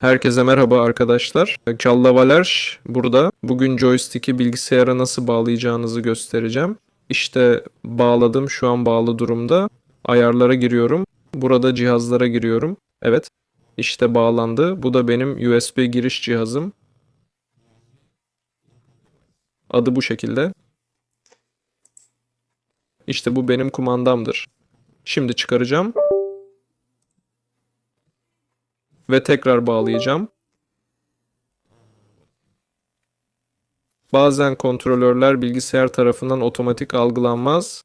Herkese merhaba arkadaşlar. Kallavaler burada. Bugün joystick'i bilgisayara nasıl bağlayacağınızı göstereceğim. İşte bağladım. Şu an bağlı durumda. Ayarlara giriyorum. Burada cihazlara giriyorum. Evet. İşte bağlandı. Bu da benim USB giriş cihazım. Adı bu şekilde. İşte bu benim kumandamdır. Şimdi çıkaracağım ve tekrar bağlayacağım. Bazen kontrolörler bilgisayar tarafından otomatik algılanmaz.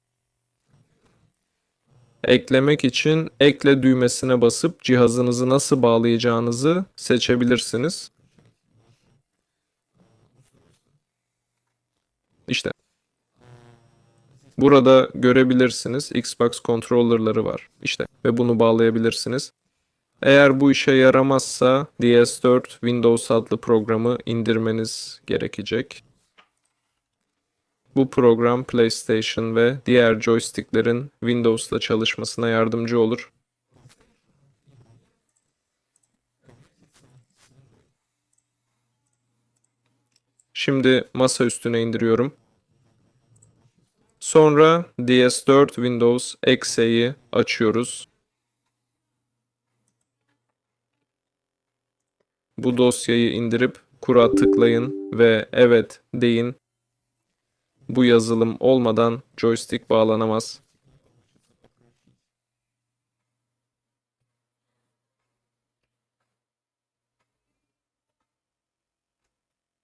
Eklemek için ekle düğmesine basıp cihazınızı nasıl bağlayacağınızı seçebilirsiniz. İşte. Burada görebilirsiniz Xbox controller'ları var. İşte ve bunu bağlayabilirsiniz. Eğer bu işe yaramazsa DS4 Windows adlı programı indirmeniz gerekecek. Bu program PlayStation ve diğer joysticklerin Windows'la çalışmasına yardımcı olur. Şimdi masa üstüne indiriyorum. Sonra DS4 Windows Exe'yi açıyoruz. Bu dosyayı indirip kura tıklayın ve evet deyin. Bu yazılım olmadan joystick bağlanamaz.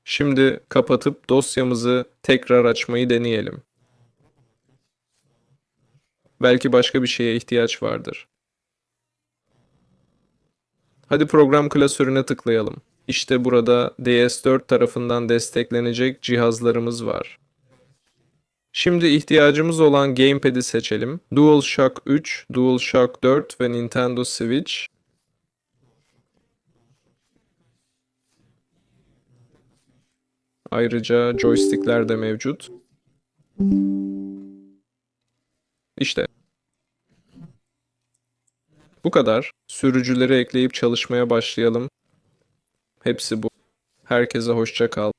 Şimdi kapatıp dosyamızı tekrar açmayı deneyelim. Belki başka bir şeye ihtiyaç vardır. Hadi program klasörüne tıklayalım. İşte burada DS4 tarafından desteklenecek cihazlarımız var. Şimdi ihtiyacımız olan Gamepad'i seçelim. DualShock 3, DualShock 4 ve Nintendo Switch. Ayrıca joystickler de mevcut. İşte. Bu kadar. Sürücüleri ekleyip çalışmaya başlayalım. Hepsi bu. Herkese hoşça kal.